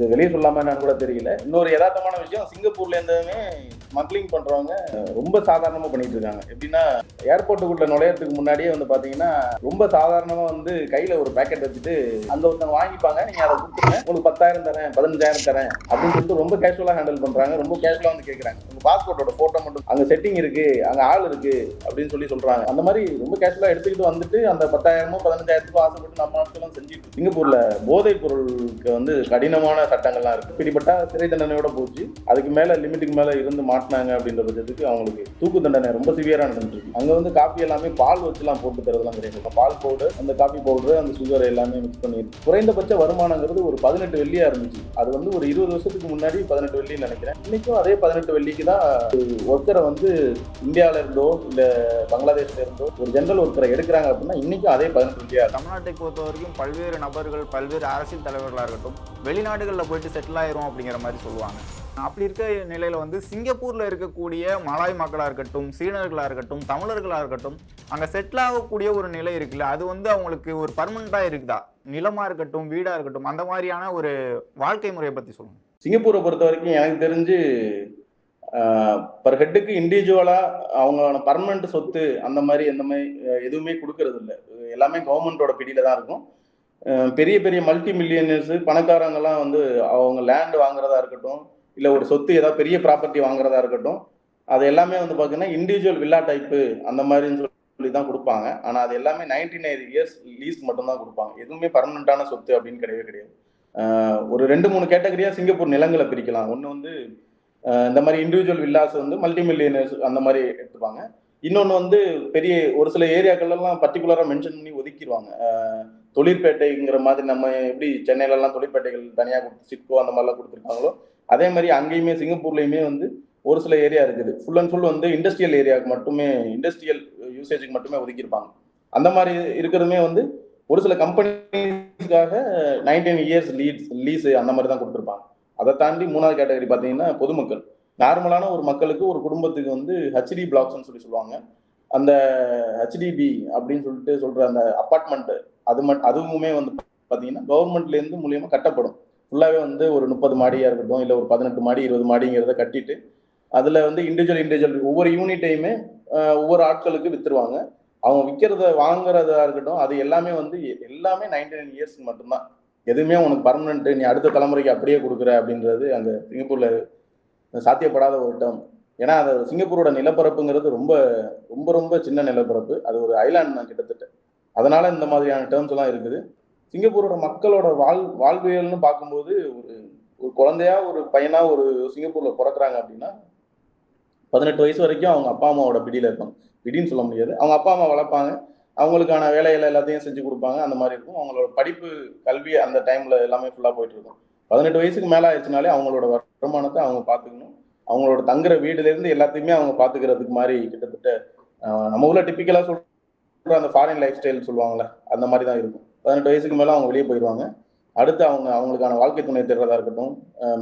இது வெளியே சொல்லாம என்னன்னு கூட தெரியல. இன்னொரு யதார்த்தமான விஷயம் சிங்கப்பூர்ல இருந்துமே ஸ்மக்லிங் பண்றவங்க ரொம்ப சாதாரணமா பண்ணிட்டு இருக்காங்க. எப்படின்னா ஏர்போர்ட்டுக்குள்ள நுழையறதுக்கு முன்னாடியே வந்து பாத்தீங்கன்னா ரொம்ப சாதாரணமா வந்து கையில ஒரு பேக்கெட் வச்சுட்டு அந்த ஒருத்தவங்க வாங்கிப்பாங்க. நீங்க அதை கொடுத்துருங்க. உங்களுக்கு பத்தாயிரம் தரேன் பதினஞ்சாயிரம் தரேன் அப்படின்னு சொல்லிட்டு ரொம்ப கேஷுவலா ஹேண்டில் பண்றாங்க. ரொம்ப கேஷுவலா வந்து கேட்குறாங்க உங்க பாஸ்போர்ட்டோட போட்டோ மட்டும் அங்க செட்டிங் இருக்கு அங்க ஆள் இருக்கு அப்படின்னு சொல்லி சொல்றாங்க. அந்த மாதிரி ரொம்ப கேஷுவலா எடுத்துக்கிட்டு வந்துட்டு அந்த பத்தாயிரமோ பதினஞ்சாயிரத்துக்கோ ஆசைப்பட்டு நம்ம ஆட்களும் செஞ்சுட்டு சிங்கப்பூர்ல போதைப் பொருளுக்கு வந்து கடினமான சட்டங்கள்லாம் இருக்கு. பிடிபட்டா சிறை தண்டனையோட போச்சு. அதுக்கு மேல லிமிட்டுக்கு மேல இருந்து மாட்டினாங்க அப்படின்ற பட்சத்துக்கு அவங்களுக்கு தூக்கு தண்டனை ரொம்ப சிவியரா நடந்துருக்கு அங்க வந்து காப்பி எல்லாமே பால் வச்சுலாம் போட்டு தரதெல்லாம் கிடையாது. பால் பவுடர் அந்த காப்பி பவுடர் அந்த சுகர் எல்லாமே மிக்ஸ் பண்ணி குறைந்தபட்ச வருமானங்கிறது ஒரு பதினெட்டு வெள்ளியா இருந்துச்சு. அது வந்து ஒரு இருபது வருஷத்துக்கு முன்னாடி பதினெட்டு வெள்ளின்னு நினைக்கிறேன். இன்னைக்கும் அதே பதினெட்டு வெள்ளிக்கு தான் ஒர்க்கரை வந்து இந்தியால இருந்தோ இல்ல பங்களாதேஷ்ல இருந்தோ ஒரு ஜென்ரல் ஒர்க்கரை எடுக்கிறாங்க அப்படின்னா இன்னைக்கும் அதே பதினெட்டு வெள்ளியா தமிழ்நாட்டை பொறுத்த வரைக்கும் பல்வேறு நபர்கள் பல்வேறு அரசியல் தலைவர்களாக இருக்கட்டும் வெளிநாடுகளில் போயிட்டு செட்டில் ஆயிரும் அப்படிங்கிற மாதிரி சொல்லுவாங்க. அப்படி இருக்க நிலையில் வந்து சிங்கப்பூரில் இருக்கக்கூடிய மலாய் மக்களாக இருக்கட்டும் சீனர்களாக இருக்கட்டும் தமிழர்களாக இருக்கட்டும் அங்கே செட்டில் ஆகக்கூடிய ஒரு நிலை இருக்குல்ல அது வந்து அவங்களுக்கு ஒரு பர்மனண்டா இருக்குதா? நிலமாக இருக்கட்டும் வீடாக இருக்கட்டும் அந்த மாதிரியான ஒரு வாழ்க்கை முறையை பற்றி சொல்லணும் சிங்கப்பூரை பொறுத்த வரைக்கும் எனக்கு தெரிஞ்சு பர் ஹெட்டுக்கு இண்டிவிஜுவலாக அவங்களோட பர்மனண்ட் சொத்து அந்த மாதிரி எந்த மாதிரி எதுவுமே கொடுக்கறது இல்லை. எல்லாமே கவர்மெண்ட்டோட பிடியில தான் இருக்கும். பெரிய பெரிய மல்டி மில்லியனர்ஸ் பணக்காரங்கெல்லாம் வந்து அவங்க லேண்ட் வாங்குறதா இருக்கட்டும் இல்லை ஒரு சொத்து ஏதாவது பெரிய ப்ராப்பர்ட்டி வாங்குறதா இருக்கட்டும் அது எல்லாமே வந்து பார்த்தீங்கன்னா இண்டிவிஜுவல் வில்லா டைப்பு அந்த மாதிரின்னு சொல்லி தான் கொடுப்பாங்க. ஆனால் அது எல்லாமே நைன்டி நைன் இயர்ஸ் லீஸ் மட்டும்தான் கொடுப்பாங்க. எதுவுமே பர்மனண்டான சொத்து அப்படின்னு கிடையவே கிடையாது. ஒரு ரெண்டு மூணு கேட்டகரியாக சிங்கப்பூர் நிலங்களை பிரிக்கலாம். ஒன்று வந்து இந்த மாதிரி இண்டிவிஜுவல் வில்லாஸ் வந்து மல்டி மில்லியனர்ஸ் அந்த மாதிரி எடுத்துப்பாங்க. இன்னொன்று வந்து பெரிய ஒரு சில ஏரியாக்கள்லாம் பர்டிகுலராக மென்ஷன் பண்ணி ஒதுக்கிடுவாங்க. தொழிற்பேட்டைங்கிற மாதிரி நம்ம எப்படி சென்னையிலலாம் தொழிற்பேட்டைகள் தனியாக கொடுத்து சிட்கோ அந்த மாதிரிலாம் கொடுத்துருக்காங்களோ அதே மாதிரி அங்கேயுமே சிங்கப்பூர்லேயுமே வந்து ஒரு சில ஏரியா இருக்குது. ஃபுல் அண்ட் ஃபுல் வந்து இண்டஸ்ட்ரியல் ஏரியாவுக்கு மட்டுமே இண்டஸ்ட்ரியல் யூசேஜுக்கு மட்டுமே ஒதுக்கியிருப்பாங்க. அந்த மாதிரி இருக்கிறதுமே வந்து ஒரு சில கம்பெனிஸ்க்காக நைன்டீன் இயர்ஸ் லீட்ஸ் லீஸு அந்த மாதிரி தான் கொடுத்துருப்பாங்க. அதை தாண்டி மூணாவது கேட்டகரி பார்த்தீங்கன்னா பொதுமக்கள். நார்மலான ஒரு மக்களுக்கு ஒரு குடும்பத்துக்கு வந்து ஹெச்டி பிளாக்ஸ்னு சொல்லி சொல்லுவாங்க. அந்த ஹெச்டிபி அப்படின்னு சொல்லிட்டு சொல்ற அந்த அப்பார்ட்மெண்ட் அது மட் அதுவுமே வந்து பார்த்தீங்கன்னா கவர்மெண்ட்லேருந்து மூலியமா கட்டப்படும். ஃபுல்லாகவே வந்து ஒரு முப்பது மாடியாக இருக்கட்டும் இல்லை ஒரு பதினெட்டு மாடி இருபது மாடிங்கிறத கட்டிட்டு அதில் வந்து இண்டிவிஜுவல் இண்டிவிஜுவல் ஒவ்வொரு யூனிட்டையுமே ஒவ்வொரு ஆட்களுக்கு விற்றுருவாங்க அவங்க விற்கிறத வாங்குறதா இருக்கட்டும் அது எல்லாமே வந்து எ- எல்லாமே நைன்டி நைன் இயர்ஸ் மட்டும்தான். எதுவுமே உனக்கு பர்மனெண்ட் நீ அடுத்த தலைமுறைக்கு அப்படியே கொடுக்குற அப்படின்றது அங்கே சிங்கப்பூரில் சாத்தியப்படாத ஒரு டேர்ம் ஏன்னா அது சிங்கப்பூரோட நிலப்பரப்புங்கிறது ரொம்ப ரொம்ப ரொம்ப சின்ன நிலப்பரப்பு. அது ஒரு ஐலாண்ட் தான் கிட்டத்தட்ட. அதனால இந்த மாதிரியான டேர்ம்ஸ் எல்லாம் இருக்குது. சிங்கப்பூரோட மக்களோட வாழ் வாழ்வியல்னு பார்க்கும்போது ஒரு ஒரு குழந்தையா ஒரு பையனா ஒரு சிங்கப்பூர்ல பிறக்கிறாங்க அப்படின்னா பதினெட்டு வயசு வரைக்கும் அவங்க அப்பா அம்மாவோட பிடியில இருப்பாங்க. பிடின்னு சொல்ல முடியாது. அவங்க அப்பா அம்மா வளர்ப்பாங்க. அவங்களுக்கான வேலைகள் எல்லாத்தையும் செஞ்சு கொடுப்பாங்க. அந்த மாதிரி இருக்கும். அவங்களோட படிப்பு கல்வி அந்த டைம்ல எல்லாமே ஃபுல்லா போயிட்டு இருக்கும். பதினெட்டு வயசுக்கு மேல ஆயிடுச்சுனாலே அவங்களோட வருமானத்தை அவங்க பார்த்துக்கணும். அவங்களோட தங்குற வீடுல இருந்து எல்லாத்தையுமே அவங்க பாத்துக்கிறதுக்கு மாதிரி கிட்டத்தட்ட நம்ம ஊர்ல டிப்பிக்கலா சொல்ற அந்த ஃபாரின் லைஃப் ஸ்டைல் சொல்லுவாங்கல்ல அந்த மாதிரி தான் இருக்கும். பதினெட்டு வயசுக்கு மேலே அவங்க வெளியே போயிடுவாங்க. அடுத்து அவங்க அவங்களுக்கான வாழ்க்கை துணை தேடுறதா இருக்கட்டும்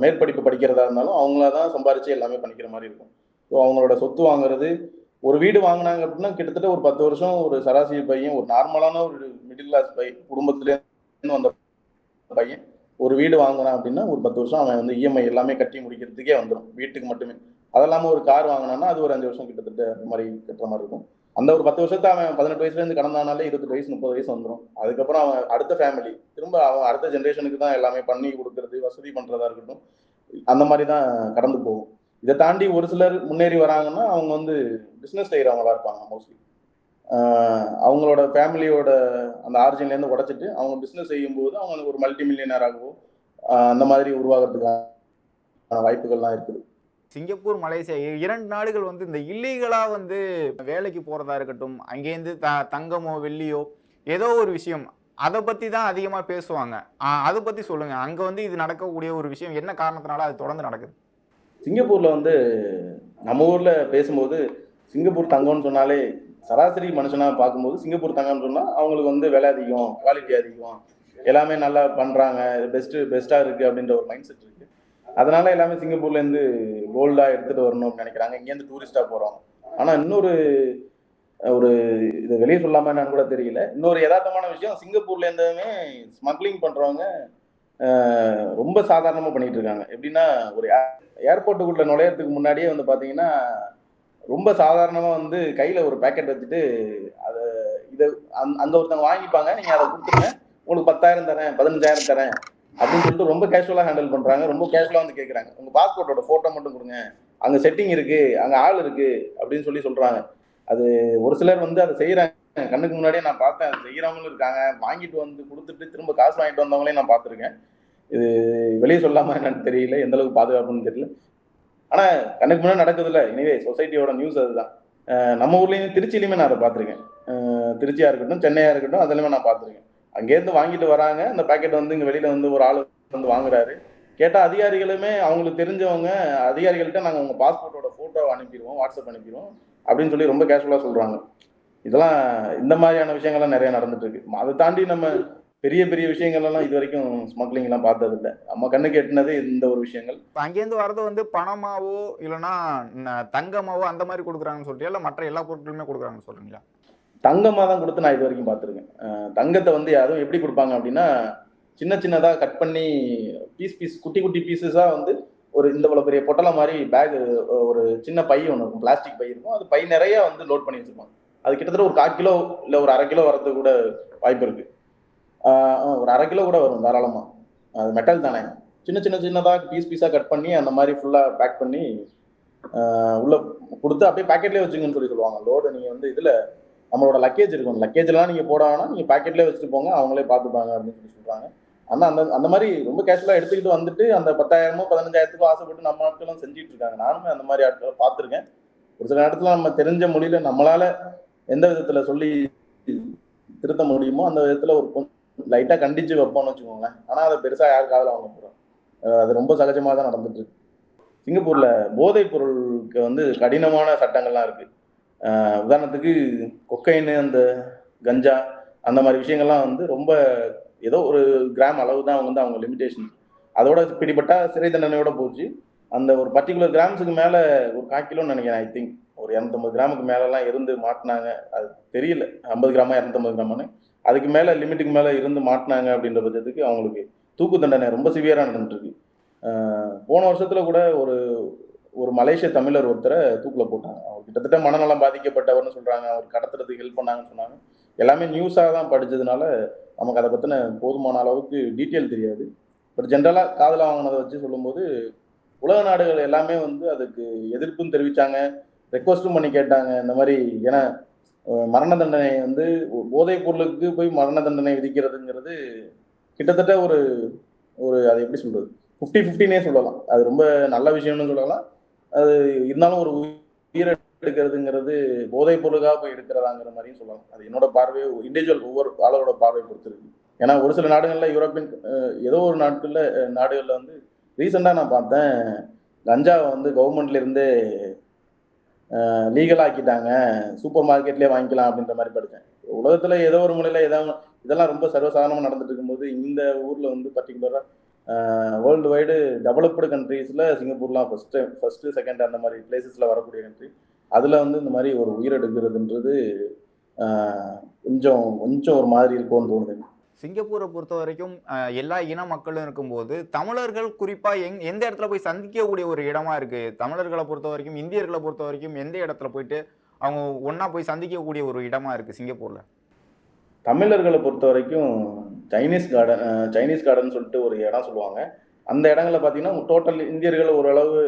மேற்படிப்பு படிக்கிறதா இருந்தாலும் அவங்கள தான் சம்பாரிச்சு எல்லாமே பண்ணிக்கிற மாதிரி இருக்கும். ஸோ அவங்களோட சொத்து வாங்குறது ஒரு வீடு வாங்கினாங்க அப்படின்னா கிட்டத்தட்ட ஒரு பத்து வருஷம் ஒரு சராசரி பையன் ஒரு நார்மலான ஒரு மிடில் கிளாஸ் பை குடும்பத்துலேருந்து வந்த பையன் ஒரு வீடு வாங்கினான் அப்படின்னா ஒரு பத்து வருஷம் அவன் வந்து இஎம்ஐ எல்லாமே கட்டி முடிக்கிறதுக்கே வந்துடும் வீட்டுக்கு மட்டுமே. அது ஒரு கார் வாங்கினான்னா அது ஒரு அஞ்சு வருஷம் கிட்டத்தட்ட மாதிரி கட்டுற மாதிரி இருக்கும். அந்த ஒரு பத்து வருஷத்தை அவன் பதினெட்டு வயசுல இருந்து கடந்தானாலே இருபத்தி வயசு முப்பது வயசு வந்துடும் அதுக்கப்புறம் அவன் அடுத்த ஃபேமிலி திரும்ப அவன் அடுத்த ஜென்ரேஷனுக்கு தான் எல்லாமே பண்ணி கொடுக்கறது வசதி பண்றதா இருக்கட்டும் அந்த மாதிரி தான் கடந்து போகும். இதை தாண்டி ஒரு சிலர் முன்னேறி வராங்கன்னா அவங்க வந்து பிஸ்னஸ் செய்கிறவங்களா இருப்பாங்க மோஸ்ட்லி அவங்களோட ஃபேமிலியோட அந்த ஆரிஜின்லேருந்து உடைச்சிட்டு அவங்க பிஸ்னஸ் செய்யும்போது அவங்க ஒரு மல்டி மில்லியனராகவோ அந்த மாதிரி உருவாகிறதுக்கான வாய்ப்புகள்லாம் இருக்குது. சிங்கப்பூர் மலேசியா இரண்டு நாடுகள் வந்து இந்த இல்லீகலாக வந்து வேலைக்கு போகிறதா இருக்கட்டும் அங்கேருந்து த தங்கமோ வெள்ளியோ ஏதோ ஒரு விஷயம் அதை பற்றி தான் அதிகமாக பேசுவாங்க. அதை பற்றி சொல்லுங்கள் அங்கே வந்து இது நடக்கக்கூடிய ஒரு விஷயம் என்ன காரணத்தினால அது தொடர்ந்து நடக்குது? சிங்கப்பூரில் வந்து நம்ம ஊரில் பேசும்போது சிங்கப்பூர் தங்கம்னு சொன்னாலே சராசரி மனுஷனாக பார்க்கும்போது சிங்கப்பூர் தங்கம்னு சொன்னால் அவங்களுக்கு வந்து விலை அதிகம் குவாலிட்டி அதிகம் எல்லாமே நல்லா பண்ணுறாங்க பெஸ்ட்டு பெஸ்ட்டாக இருக்குது அப்படின்ற ஒரு மைண்ட் செட் அதனால எல்லாமே சிங்கப்பூர்ல இருந்து கோல்டா எடுத்துட்டு வரணும்னு நினைக்கிறாங்க. இங்கேருந்து டூரிஸ்டா போறோம். ஆனா இன்னொரு ஒரு இது வெளியே சொல்லாம என்னன்னு கூட தெரியல. இன்னொரு யதார்த்தமான விஷயம் சிங்கப்பூர்ல இருந்ததுமே ஸ்மக்லிங் பண்றவங்க ரொம்ப சாதாரணமா பண்ணிட்டு இருக்காங்க. எப்படின்னா ஒரு ஏர்போர்ட்டுக்குள்ள நுழையறதுக்கு முன்னாடியே வந்து பாத்தீங்கன்னா ரொம்ப சாதாரணமா வந்து கையில ஒரு பேக்கெட் வச்சுட்டு அதை இதை அந் அங்க ஒருத்தவங்க வாங்கிப்பாங்க. நீங்க அதை கொடுத்துருங்க. உங்களுக்கு பத்தாயிரம் தரேன் பதினஞ்சாயிரம் தரேன். அப்படின்னு சொல்லிட்டு ரொம்ப கேஷுவலா ஹேண்டில் பண்றாங்க. ரொம்ப கேஷுவலா வந்து கேட்குறாங்க உங்க பாஸ்போர்ட்டோட போட்டோ மட்டும் கொடுங்க. அங்க செட்டிங் இருக்கு. அங்க ஆள் இருக்கு. அப்படின்னு சொல்லி சொல்றாங்க. அது ஒரு சிலர் வந்து அதை செய்யறாங்க கண்ணுக்கு முன்னாடியே நான் பார்த்தேன். அது செய்யறவங்களும் இருக்காங்க. வாங்கிட்டு வந்து கொடுத்துட்டு திரும்ப காசு வாங்கிட்டு வந்தவங்களையும் நான் பார்த்துருக்கேன். இது வெளியே சொல்லாம என்னன்னு தெரியல. எந்த அளவுக்கு பாதுகாப்புன்னு தெரியல. ஆனா கண்ணுக்கு முன்னாடி நடக்குதுல்ல இனிவே சொசைட்டியோட நியூஸ் அதுதான். நம்ம ஊர்லயும் திருச்சியிலுமே நான் அதை பார்த்துருக்கேன். திருச்சியா இருக்கட்டும் சென்னையா இருக்கட்டும் அதுலயுமே நான் பார்த்துருக்கேன். அங்கேருந்து வாங்கிட்டு வராங்க. அந்த பாக்கெட் வந்து இங்கே வெளியில வந்து ஒரு ஆள் வந்து வாங்குறாரு. கேட்டால் அதிகாரிகளுமே அவங்களுக்கு தெரிஞ்சவங்க அதிகாரிகள்கிட்ட நாங்கள் உங்கள் பாஸ்போர்ட்டோட ஃபோட்டோ அனுப்பிடுவோம் வாட்ஸ்அப் அனுப்பிடுவோம் அப்படின்னு சொல்லி ரொம்ப கேஷுவலாக சொல்கிறாங்க இதெல்லாம் இந்த மாதிரியான விஷயங்கள்லாம் நிறைய நடந்துட்டு இருக்கு அதை தாண்டி நம்ம பெரிய பெரிய விஷயங்கள் எல்லாம் இது வரைக்கும் ஸ்மக்லிங் எல்லாம் பார்த்தது இல்லை நம்ம கண்ணுக்கு எட்டினது இந்த ஒரு விஷயங்கள். இப்போ அங்கேருந்து வர்றது வந்து பணமாவோ இல்லைன்னா தங்கமாவோ அந்த மாதிரி கொடுக்குறாங்கன்னு சொல்றீங்களா இல்லை மற்ற எல்லா பொருட்களுமே கொடுக்குறாங்கன்னு சொல்றீங்களா? தங்கமாக தான் கொடுத்து நான் இது வரைக்கும் பார்த்துருக்கேன் தங்கத்தை வந்து யாரும் எப்படி கொடுப்பாங்க அப்படின்னா சின்ன சின்னதாக கட் பண்ணி பீஸ் பீஸ் குட்டி குட்டி பீசஸாக வந்து ஒரு இந்த இவ்வளோ பெரிய பொட்டலை மாதிரி பேக் ஒரு சின்ன பை ஒன்று இருக்கும் பிளாஸ்டிக் பை இருக்கும். அது பை நிறைய வந்து லோட் பண்ணி வச்சுருப்பாங்க. அது கிட்டத்தட்ட ஒரு கால் கிலோ இல்லை ஒரு அரை கிலோ வரதுக்கு கூட வாய்ப்பு இருக்கு. ஒரு அரை கிலோ கூட வரும் தாராளமாக அது மெட்டல் தானே. சின்ன சின்ன சின்னதாக பீஸ் பீஸாக கட் பண்ணி அந்த மாதிரி ஃபுல்லாக பேக் பண்ணி உள்ளே உள்ள கொடுத்து அப்படியே பேக்கெட்லேயே வச்சுங்கன்னு சொல்லி சொல்லுவாங்க. லோடு நீங்கள் வந்து இதில் நம்மளோட லக்கேஜ் இருக்கும். லக்கேஜ்லாம் நீங்க போட வேணாம் நீங்க பாக்கெட்லேயே வச்சுட்டு போங்க. அவங்களே பார்த்துப்பாங்க அப்படின்னு சொல்லி சொல்றாங்க. ஆனா அந்த அந்த மாதிரி ரொம்ப கேஷுவலா எடுத்துக்கிட்டு வந்துட்டு அந்த பத்தாயிரமோ பதினஞ்சாயிரத்துக்கோ ஆசைப்பட்டு நம்ம ஆட்களும் செஞ்சுட்டு இருக்காங்க. நானுமே அந்த மாதிரி ஆட்களை பார்த்துருக்கேன். ஒரு சில இடத்துல நம்ம தெரிஞ்ச மொழியில நம்மளால எந்த விதத்துல சொல்லி திருத்த முடியுமோ அந்த விதத்துல ஒரு லைட்டா கண்டிச்சு வைப்போம்னு வச்சுக்கோங்களேன். ஆனா அதை பெருசா யாருக்காவது வாங்க போறோம் அது ரொம்ப சகஜமா தான் நடந்துட்டு இருக்கு. சிங்கப்பூர்ல போதைப் பொருளுக்கு வந்து கடினமான சட்டங்கள்லாம் இருக்கு. உதாரணத்துக்கு கொக்கைன்னு அந்த கஞ்சா அந்த மாதிரி விஷயங்கள்லாம் வந்து ரொம்ப ஏதோ ஒரு கிராம் அளவு தான் வந்து அவங்க லிமிடேஷன் அதோட பிடிபட்டா சிறை தண்டனையோட போச்சு. அந்த ஒரு பர்டிகுலர் கிராம்ஸுக்கு மேலே ஒரு கால் கிலோன்னு நினைக்கிறேன் ஐ திங்க் ஒரு இரநூத்தம்பது கிராமுக்கு மேலெல்லாம் இருந்து மாட்டினாங்க. அது தெரியல. ஐம்பது கிராமா இரநூத்தம்பது கிராமான்னு. அதுக்கு மேலே லிமிட்டுக்கு மேலே இருந்து மாட்டினாங்க அப்படின்ற பட்சத்துக்கு அவங்களுக்கு தூக்கு தண்டனை ரொம்ப சிவியராக நடந்துட்டுருக்கு. போன வருஷத்தில் கூட ஒரு ஒரு மலேசிய தமிழர் ஒருத்தரை தூக்கில் போட்டாங்க. அவர் கிட்டத்தட்ட மனநலம் பாதிக்கப்பட்டவர்னு சொல்கிறாங்க அவர் கடத்துறதுக்கு ஹெல்ப் பண்ணாங்கன்னு சொன்னாங்க. எல்லாமே நியூஸாக தான் படித்ததுனால நமக்கு அதை பற்றின போதுமான அளவுக்கு டீட்டெயில் தெரியாது. பட் ஜென்ரலாக காதுல வாங்கினதை வச்சு சொல்லும்போது உலக நாடுகள் எல்லாமே வந்து அதுக்கு எதிர்ப்பும் தெரிவித்தாங்க ரெக்வஸ்ட்டும் பண்ணி கேட்டாங்க. இந்த மாதிரி ஏன்னா மரண தண்டனை வந்து போதைப் பொருளுக்கு போய் மரண தண்டனை விதிக்கிறதுங்கிறது கிட்டத்தட்ட ஒரு ஒரு அதை எப்படி சொல்கிறது ஃபிஃப்டி ஃபிஃப்டினே சொல்லலாம். அது ரொம்ப நல்ல விஷயம்னு சொல்லலாம். அது இருந்தாலும் ஒரு உயிரை எடுக்கிறதுங்கிறது போதைப் பொருளுக்காக போய் எடுக்கிறதாங்கிற மாதிரியும் சொல்லலாம். அது என்னோட பார்வை இண்டிவிஜுவல் ஒவ்வொரு ஆளோட பார்வை பொறுத்திருக்கு. ஏன்னா ஒரு சில நாடுகளில் யூரோப்பியன் ஏதோ ஒரு நாட்கள்ல நாடுகளில் வந்து ரீசெண்டா நான் பார்த்தேன். கஞ்சாவை வந்து கவர்மெண்ட்ல இருந்தே லீகல் ஆக்கிட்டாங்க. சூப்பர் மார்க்கெட்லயே வாங்கிக்கலாம் அப்படின்ற மாதிரி படித்தேன் உலகத்துல ஏதோ ஒரு முறையில் ஏதாவது இதெல்லாம் ரொம்ப சர்வசாதாரணமாக நடந்துட்டு இருக்கும்போது இந்த ஊரில் வந்து பர்டிகுலராக வேர்ல்டு வைடு டெவலப்டு கண்ட்ரீஸ்ல சிங்கப்பூர்லாம் ஃபர்ஸ்ட் ஃபர்ஸ்ட் செகண்ட் அந்த மாதிரி பிளேசஸ்ல வரக்கூடிய கண்ட்ரி அதுல வந்து இந்த மாதிரி ஒரு உயிரெடுக்கிறதுன்றது கொஞ்சம் கொஞ்சம் ஒரு மாதிரி இருக்கும்னு தோணுது. சிங்கப்பூரை பொறுத்த வரைக்கும் எல்லா இன மக்களும் இருக்கும்போது தமிழர்கள் குறிப்பா எங் எந்த இடத்துல போய் சந்திக்கக்கூடிய ஒரு இடமா இருக்கு? தமிழர்களை பொறுத்த வரைக்கும் இந்தியர்களை பொறுத்த வரைக்கும் எந்த இடத்துல போயிட்டு அவங்க ஒண்ணா போய் சந்திக்கக்கூடிய ஒரு இடமா இருக்கு சிங்கப்பூர்ல? தமிழர்களை பொறுத்த வரைக்கும் சைனீஸ் கார்டன் சைனீஸ் கார்டன் சொல்லிட்டு ஒரு இடம் சொல்லுவாங்க. அந்த இடங்களில் பார்த்தீங்கன்னா டோட்டல் இந்தியர்கள் ஓரளவு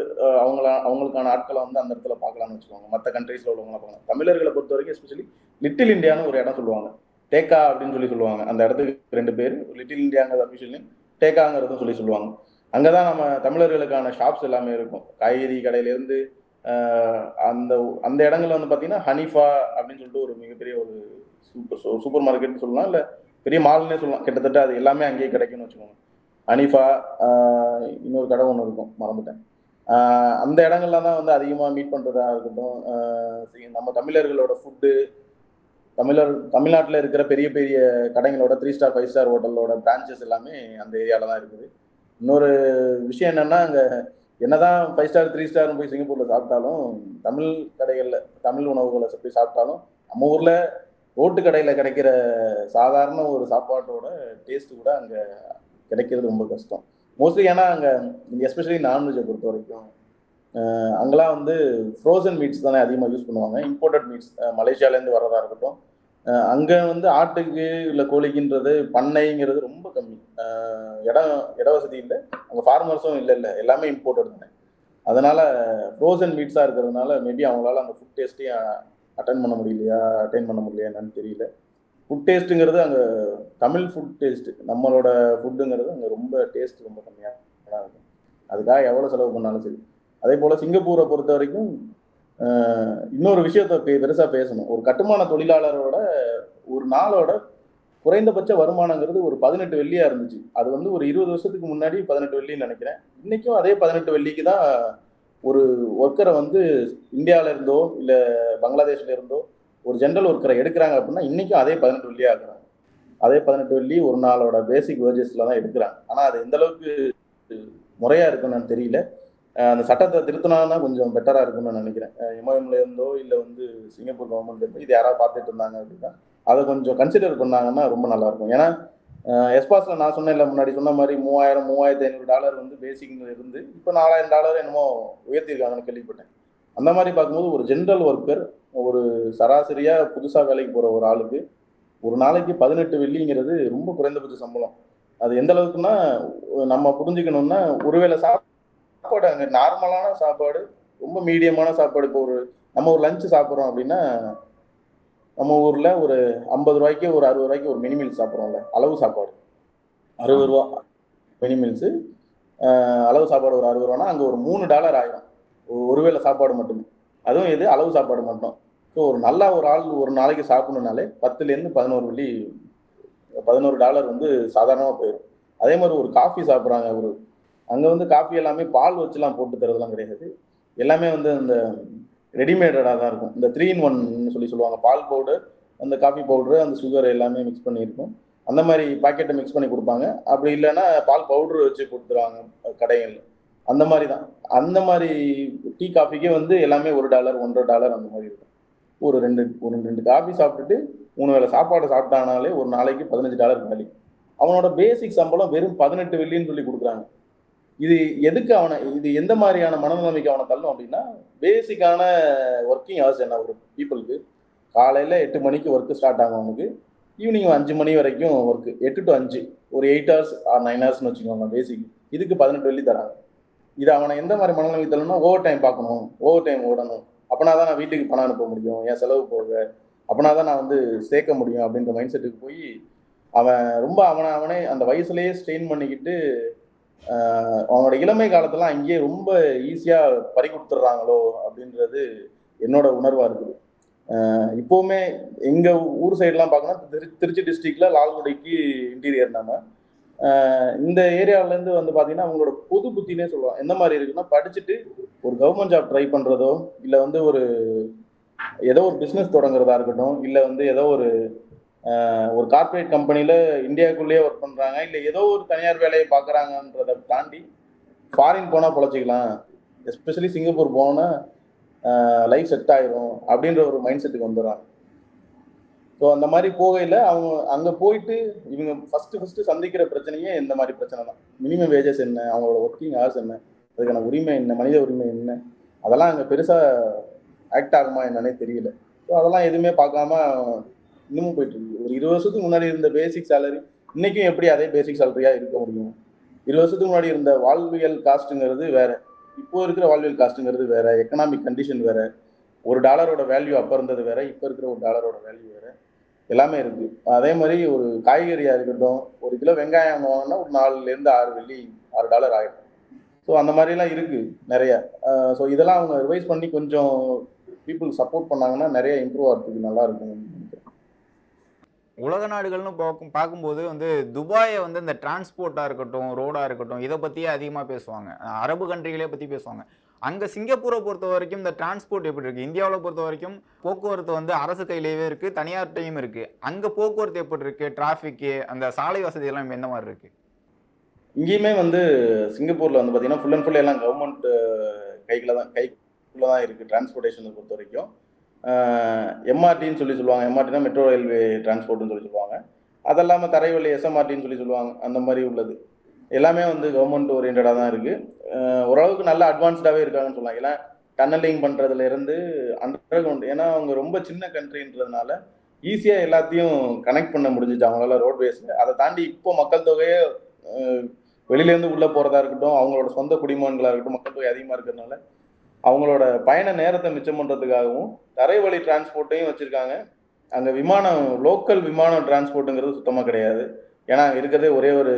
அவங்கள அவங்களுக்கான ஆட்களை வந்து அந்த இடத்துல பார்க்கலாம்னு வச்சுக்கோங்க. மற்ற கண்ட்ரீஸில் உள்ளவங்கள பார்க்கலாம். தமிழர்களை பொறுத்த வரைக்கும் எஸ்பெஷலி லிட்டில் இந்தியான்னு ஒரு இடம் சொல்லுவாங்க. டேக்கா அப்படின்னு சொல்லி சொல்லுவாங்க. அந்த இடத்துக்கு ரெண்டு பேர் லிட்டில் இண்டியாங்கிறது அஃபிஷியல் நேம் டேக்காங்கிறதும் சொல்லி சொல்லுவாங்க. அங்கே தான் நம்ம தமிழர்களுக்கான ஷாப்ஸ் எல்லாமே இருக்கும். காய்கறி கடையிலேருந்து அந்த அந்த இடங்களில் வந்து பார்த்தீங்கன்னா ஹனிஃபா அப்படின்னு சொல்லிட்டு ஒரு மிகப்பெரிய ஒரு சூப்பர் சூப்பர் மார்க்கெட்னு சொல்லலாம். இல்லை பெரிய மால்னே சொல்லலாம். கிட்டத்தட்ட அது எல்லாமே அங்கேயே கிடைக்கும்னு வச்சுக்கோங்க. ஹனிஃபா இன்னொரு கடை ஒன்று இருக்கும். மறந்துட்டேன். அந்த இடங்கள்ல தான் வந்து அதிகமாக மீட் பண்ணுறதா இருக்கட்டும். சி- நம்ம தமிழர்களோட ஃபுட்டு தமிழர் தமிழ்நாட்டில் இருக்கிற பெரிய பெரிய கடைங்களோட த்ரீ ஸ்டார் ஃபைவ் ஸ்டார் ஹோட்டலோட பிரான்ச்சஸ் எல்லாமே அந்த ஏரியாவில் தான் இருக்குது. இன்னொரு விஷயம் என்னன்னா அங்கே என்னதான் ஃபைவ் ஸ்டார் த்ரீ ஸ்டார் போய் சிங்கப்பூரில் சாப்பிட்டாலும் தமிழ் கடைகளில் தமிழ் உணவுகளை போய் சாப்பிட்டாலும் நம்ம ஊரில் ரோட்டு கடையில் கிடைக்கிற சாதாரண ஒரு சாப்பாட்டோட டேஸ்ட் கூட அங்கே கிடைக்கிறது ரொம்ப கஷ்டம். மோஸ்ட்லி ஏன்னா அங்கே எஸ்பெஷலி நான்வெஜ்ஜை பொறுத்த வரைக்கும் அங்கெல்லாம் வந்து ஃப்ரோசன் மீட்ஸ் தானே அதிகமாக யூஸ் பண்ணுவாங்க. இம்போர்ட்டட் மீட்ஸ் மலேசியாலேருந்து வரதா இருக்கட்டும். அங்கே வந்து ஆட்டுக்கு இல்லை கோழிக்குன்றது பண்ணைங்கிறது ரொம்ப கம்மி. இடம் இட வசதி இல்லை. அங்கே ஃபார்மர்ஸும் இல்லை இல்லை. எல்லாமே இம்போர்ட்டட் தானே. அதனால ஃப்ரோசன் மீட்ஸாக இருக்கிறதுனால மேபி அவங்களால அந்த ஃபுட் டேஸ்ட்டையும் அட்டன் பண்ண முடியலையா அட்டைன் பண்ண முடியலையா என்னன்னு தெரியல. ஃபுட் டேஸ்ட்டுங்கிறது அங்கே தமிழ் ஃபுட் டேஸ்ட் நம்மளோட ஃபுட்டுங்கிறது அங்கே ரொம்ப டேஸ்ட் ரொம்ப கம்மியாக இருக்கும். அதுக்காக எவ்வளோ செலவு பண்ணாலும் சரி. அதே போல் சிங்கப்பூரை பொறுத்த வரைக்கும் இன்னொரு விஷயத்த பெ பெருசாக பேசணும். ஒரு கட்டுமான தொழிலாளரோட ஒரு நாளோட குறைந்தபட்ச வருமானங்கிறது ஒரு பதினெட்டு வெள்ளியாக இருந்துச்சு. அது வந்து ஒரு இருபது வருஷத்துக்கு முன்னாடி பதினெட்டு வெள்ளின்னு நினைக்கிறேன். இன்றைக்கும் அதே பதினெட்டு வெள்ளிக்கு தான் ஒரு ஒர்க்கரை வந்து இந்தியாவில இருந்தோ இல்லை பங்களாதேஷ்ல இருந்தோ ஒரு ஜென்ரல் ஒர்க்கரை எடுக்கிறாங்க அப்படின்னா இன்னைக்கும் அதே பதினெட்டு வெள்ளி இருக்கிறாங்க. அதே பதினெட்டு வெள்ளி ஒரு நாளோட பேசிக் வேர்ஜஸ்ல தான் எடுக்கிறாங்க. ஆனா அது எந்த அளவுக்கு முறையா இருக்குன்னு தெரியல. அந்த சட்டத்தை திருத்தினா கொஞ்சம் பெட்டரா இருக்கும்னு நான் நினைக்கிறேன். எம்ஓஎம்ல இருந்தோ இல்லை வந்து சிங்கப்பூர் கவர்மெண்ட் இருந்தோ இது யாராவது பார்த்துட்டு இருந்தாங்க அப்படின்னா அதை கொஞ்சம் கன்சிடர் பண்ணாங்கன்னா ரொம்ப நல்லா இருக்கும். ஏன்னா எஸ்பாஸ்ல நான் சொன்னேன்ல முன்னாடி சொன்ன மாதிரி மூவாயிரம் மூவாயிரத்தி ஐநூறு டாலர் வந்து பேசிக்ல இருந்து இப்போ நாலாயிரம் டாலர் என்னமோ உயர்த்திருக்காங்கன்னு கேள்விப்பட்டேன். அந்த மாதிரி பார்க்கும்போது ஒரு ஜென்ரல் ஒர்க்கர் ஒரு சராசரியா புதுசா வேலைக்கு போற ஒரு ஆளுக்கு ஒரு நாளைக்கு பதினெட்டு வெள்ளிங்கிறது ரொம்ப குறைந்தபட்ச சம்பளம். அது எந்த அளவுக்குன்னா நம்ம புரிஞ்சுக்கணும்னா ஒருவேளை சாப்பாடு அங்கே நார்மலான சாப்பாடு ரொம்ப மீடியமான சாப்பாடு இப்போ ஒரு நம்ம ஒரு லஞ்சு சாப்பிட்றோம் அப்படின்னா நம்ம ஊர்ல ஒரு ஐம்பது ரூபாய்க்கு ஒரு அறுபது ரூபாய்க்கு ஒரு மினி மீல்ஸ் சாப்பிட்றோம்ல. அளவு சாப்பாடு. அறுபது ரூபா மினி மீல்ஸு அளவு சாப்பாடு ஒரு அறுபது ரூபானா அங்கே ஒரு மூணு டாலர் ஆகிடும் ஒருவேளை சாப்பாடு மட்டுமே. அதுவும் எது அளவு சாப்பாடு மட்டும். ஸோ ஒரு நல்லா ஒரு ஆள் ஒரு நாளைக்கு சாப்பிடணுனாலே பத்துலேருந்து பதினோரு வெள்ளி பதினோரு டாலர் வந்து சாதாரணமாக போயிடும் அதே மாதிரி ஒரு காஃபி சாப்பிட்றாங்க ஒரு அங்கே வந்து காஃபி எல்லாமே பால் வச்சுலாம் போட்டு தரதுலாம் கிடையாது. எல்லாமே வந்து அந்த ரெடிமேடடாக தான் இருக்கும். இந்த த்ரீ இன் ஒன் சொல்லி சொல்லுவாங்க. பால் பவுடர் அந்த காஃபி பவுடரு அந்த சுகர் எல்லாமே மிக்ஸ் பண்ணியிருக்கும் அந்த மாதிரி பாக்கெட்டை மிக்ஸ் பண்ணி கொடுப்பாங்க. அப்படி இல்லைன்னா பால் பவுடர் வச்சு கொடுத்துருவாங்க கடைகளில். அந்த மாதிரி தான். அந்த மாதிரி டீ காஃபிக்கே வந்து எல்லாமே ஒரு டாலர் ஒன்றரை டாலர் அந்த மாதிரி இருக்கும். ஒரு ரெண்டு ஒரு ரெண்டு காஃபி சாப்பிட்டுட்டு மூணு வேளை சாப்பாடு சாப்பிட்டானாலே ஒரு நாளைக்கு பதினஞ்சு டாலர் காலி அவனோட பேசிக் சம்பளம் வெறும் பதினெட்டு வெள்ளின்னு சொல்லி கொடுக்குறாங்க. இது எதுக்கு அவனை இது எந்த மாதிரியான மனநிலைமைக்கு அவனை தள்ளும் அப்படின்னா பேசிக்கான ஒர்க்கிங் ஹவர்ஸ் என்ன ஒரு பீப்புளுக்கு காலையில் எட்டு மணிக்கு ஒர்க்கு ஸ்டார்ட் ஆகும் அவனுக்கு. ஈவினிங் அஞ்சு மணி வரைக்கும் ஒர்க்கு எட்டு டு அஞ்சு. ஒரு எயிட் ஹவர்ஸ் ஆர் நைன் ஹவர்ஸ்னு வச்சுக்கோங்க பேசிக் இதுக்கு பதினெட்டு வெள்ளி தராங்க. இது அவனை எந்த மாதிரி மனநிலைமை தள்ளணும்னா ஓவர் டைம் பார்க்கணும். ஓவர் டைம் ஓடணும். அப்பனா தான் நான் வீட்டுக்கு பணம் அனுப்ப முடியும். என் செலவு போக. அப்பனா தான் நான் வந்து சேர்க்க முடியும் அப்படின்ற மைண்ட் செட்டுக்கு போய் அவன் ரொம்ப அவனை அவனே அந்த வயசுலயே ஸ்ட்ரெயின் பண்ணிக்கிட்டு அவனோட இளமை காலத்தெல்லாம் அங்கேயே ரொம்ப ஈஸியா பறி கொடுத்துட்றாங்களோ அப்படின்றது என்னோட உணர்வா இருக்குது. இப்போவுமே எங்க ஊர் சைட்லாம் பார்க்கணும்னா திரு திருச்சி டிஸ்ட்ரிக்ட்ல லால்குடிக்கு இன்டீரியர் நம்ம. இந்த ஏரியாவிலேருந்து வந்து பார்த்தீங்கன்னா அவங்களோட பொது புத்தினே சொல்லுவாங்க. எந்த மாதிரி இருக்குன்னா படிச்சுட்டு ஒரு கவர்மெண்ட் ஜாப் ட்ரை பண்றதோ இல்லை வந்து ஒரு ஏதோ ஒரு பிஸ்னஸ் தொடங்குறதா இருக்கட்டும் இல்லை வந்து ஏதோ ஒரு ஒரு கார்ப்பரேட் கம்பெனியில் இந்தியாவுக்குள்ளேயே ஒர்க் பண்றாங்க. இல்ல ஏதோ ஒரு தனியார் வேலையை பாக்குறாங்கன்றதை தாண்டி ஃபாரின் போனா பொழைச்சிக்கலாம். எஸ்பெஷலி சிங்கப்பூர் போனோன்னா லைஃப் செட் ஆயிரும் அப்படின்ற ஒரு மைண்ட் செட்டுக்கு வந்துடுறாங்க. ஸோ அந்த மாதிரி போகையில் அவங்க அங்கே போயிட்டு இவங்க ஃபர்ஸ்ட் ஃபர்ஸ்ட் சந்திக்கிற பிரச்சனையே இந்த மாதிரி பிரச்சனை தான். மினிமம் வேஜஸ் என்ன? அவங்களோட ஒர்க்கிங் ஹவர்ஸ் என்ன? அதுக்கான உரிமை என்ன? மனித உரிமை என்ன? அதெல்லாம் அங்கே பெருசாக ஆக்ட் ஆகுமா என்னன்னே தெரியல. ஸோ அதெல்லாம் எதுவுமே பார்க்காம இன்னமும் போயிட்டு இருக்கு. ஒரு இருபது வருஷத்துக்கு முன்னாடி இருந்த பேசிக் சேலரி இன்னைக்கும் எப்படி அதே பேசிக் சேலரியா இருக்க முடியும்? இருபது வருஷத்துக்கு முன்னாடி இருந்த வாழ்வியல் காஸ்ட்டுங்கிறது வேற. இப்போ இருக்கிற வாழ்வியல் காஸ்ட்டுங்கிறது வேற. எக்கனாமிக் கண்டிஷன் வேற. ஒரு டாலரோட வேல்யூ அப்போ இருந்தது வேற. இப்போ இருக்கிற ஒரு டாலரோட வேல்யூ வேற. எல்லாமே இருக்கு. அதே மாதிரி ஒரு காய்கறியா இருக்கட்டும் ஒரு கிலோ வெங்காயம் வாங்கினா ஒரு நாலுல இருந்து ஆறு வெள்ளி ஆறு டாலர் ஆகிடும் ஸோ அந்த மாதிரிலாம் இருக்கு நிறைய. ஸோ இதெல்லாம் அவங்க ரிவைஸ் பண்ணி கொஞ்சம் பீப்புள் சப்போர்ட் பண்ணாங்கன்னா நிறைய இம்ப்ரூவ் ஆகிறதுக்கு நல்லா இருக்கும். உலக நாடுகள்னு பார்க்கும் பார்க்கும்போது வந்து துபாயை வந்து இந்த டிரான்ஸ்போர்ட்டாக இருக்கட்டும் ரோடாக இருக்கட்டும் இதை பற்றியே அதிகமாக பேசுவாங்க. அரபு கண்ட்ரிகளே பற்றி பேசுவாங்க. அங்கே சிங்கப்பூரை பொறுத்த வரைக்கும் இந்த டிரான்ஸ்போர்ட் எப்படி இருக்குது இந்தியாவில் பொறுத்த வரைக்கும் போக்குவரத்து வந்து அரசு கையிலேயே இருக்குது தனியார்ட்டையும் இருக்குது அங்கே போக்குவரத்து எப்படி இருக்குது டிராஃபிக்கு அந்த சாலை வசதி எல்லாம் எந்த மாதிரி இருக்குது இங்கேயுமே வந்து சிங்கப்பூரில் வந்து பார்த்தீங்கன்னா ஃபுல் அண்ட் ஃபுல் எல்லாம் கவர்மெண்ட் கைக்குள்ள தான் கைக்குள்ளே தான் இருக்குது டிரான்ஸ்போர்ட்டேஷனை பொறுத்த வரைக்கும். எம்ஆர்டின்னு சொல்லி சொல்லுவாங்க. எம்ஆர்டினா மெட்ரோ ரயில்வே டிரான்ஸ்போர்ட்னு சொல்லி சொல்லுவாங்க. அது இல்லாமல் தரைவழி எஸ்எம்ஆர்டின்னு சொல்லி சொல்லுவாங்க. அந்த மாதிரி உள்ளது. எல்லாமே வந்து கவர்மெண்ட் ஓரியன்டாக தான் இருக்குது ஓரளவுக்கு நல்ல அட்வான்ஸ்டாகவே இருக்காங்கன்னு சொல்லலாம். ஏன்னா டன்னலிங் பண்ணுறதுல இருந்து அண்டர் கிரவுண்ட் ஏன்னா அவங்க ரொம்ப சின்ன கண்ட்ரின்றதுனால ஈஸியாக எல்லாத்தையும் கனெக்ட் பண்ண முடிஞ்சிச்சு. அவங்களால ரோட்வேஸில் அதை தாண்டி இப்போ மக்கள் தொகையே வெளியிலேருந்து உள்ளே போகிறதா இருக்கட்டும் அவங்களோட சொந்த குடிமகன்களாக இருக்கட்டும் மக்கள் தொகை அதிகமாக இருக்கிறதுனால அவங்களோட பயண நேரத்தை மிச்சம் பண்ணுறதுக்காகவும் தரைவழி டிரான்ஸ்போர்ட்டையும் வச்சுருக்காங்க. அங்கே விமானம் லோக்கல் விமானம் டிரான்ஸ்போர்ட்டுங்கிறது சுத்தமாக கிடையாது. ஏன்னா இருக்கிறதே ஒரே ஒரு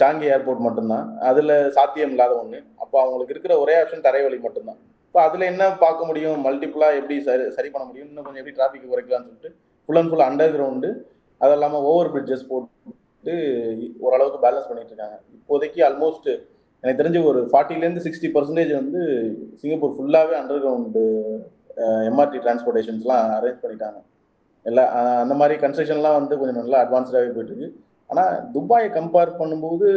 சாங்கி ஏர்போர்ட் மட்டும்தான். அதில் சாத்தியம் இல்லாத ஒன்று அப்போ அவங்களுக்கு இருக்கிற ஒரே ஆப்ஷன் தரைவழி மட்டும்தான். இப்போ அதில் என்ன பார்க்க முடியும்? மல்டிப்புளாக எப்படி சரி சரி பண்ண முடியும்? இன்னும் கொஞ்சம் எப்படி டிராஃபிக் குறைக்கலாம்னு சொல்லிட்டு full and full under ground அது இல்லாமல் ஓவர் பிரிட்ஜஸ் போட்டு ஓரளவுக்கு பேலன்ஸ் பண்ணிட்டு இருக்காங்க. இப்போதைக்கு ஆல்மோஸ்ட் எனக்கு தெரிஞ்சு ஒரு ஃபார்ட்டிலேருந்து சிக்ஸ்டி பர்சன்டேஜ் வந்து சிங்கப்பூர் ஃபுல்லாகவே அண்டர் கிரவுண்டு எம்ஆர்டி டிரான்ஸ்போர்ட்டேஷன்ஸ்லாம் அரேஞ்ச் பண்ணிட்டாங்க. எல்லாம் அந்த மாதிரி கன்ஸ்ட்ரக்ஷன்லாம் வந்து கொஞ்சம் நல்லா அட்வான்ஸ்டாகவே போயிட்டுருக்கு. ஆனால் துபாயை கம்பேர் பண்ணும்போது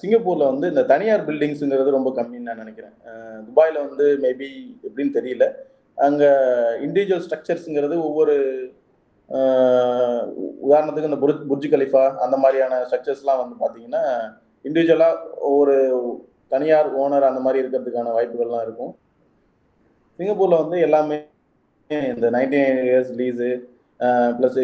சிங்கப்பூரில் வந்து இந்த தனியார் பில்டிங்ஸுங்கிறது ரொம்ப கம்மின்னு நான் நினைக்கிறேன். துபாயில் வந்து மேபி எப்படின்னு தெரியல. அங்கே இண்டிவிஜுவல் ஸ்ட்ரக்சர்ஸுங்கிறது ஒவ்வொரு உதாரணத்துக்கு இந்த புர்ஜ் புர்ஜ் கலிஃபா அந்த மாதிரியான ஸ்ட்ரக்சர்ஸ்லாம் வந்து பார்த்தீங்கன்னா இண்டிவிஜுவலாக ஒரு தனியார் ஓனர் அந்த மாதிரி இருக்கிறதுக்கான வாய்ப்புகள்லாம் இருக்கும். சிங்கப்பூரில் வந்து எல்லாமே இந்த ninety nine years lease plus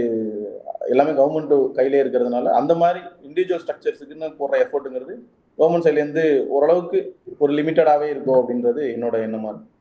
எல்லாமே கவர்மெண்ட் கையிலே இருக்கிறதுனால அந்த மாதிரி இண்டிவிஜுவல் ஸ்ட்ரக்சர்ஸுக்குன்னு போடுற எஃபோர்ட்டுங்கிறது கவர்மெண்ட் சைட்லேருந்து ஓரளவுக்கு ஒரு லிமிட்டடாகவே இருக்கும் அப்படின்றது என்னோட எண்ணமாக இருக்கும்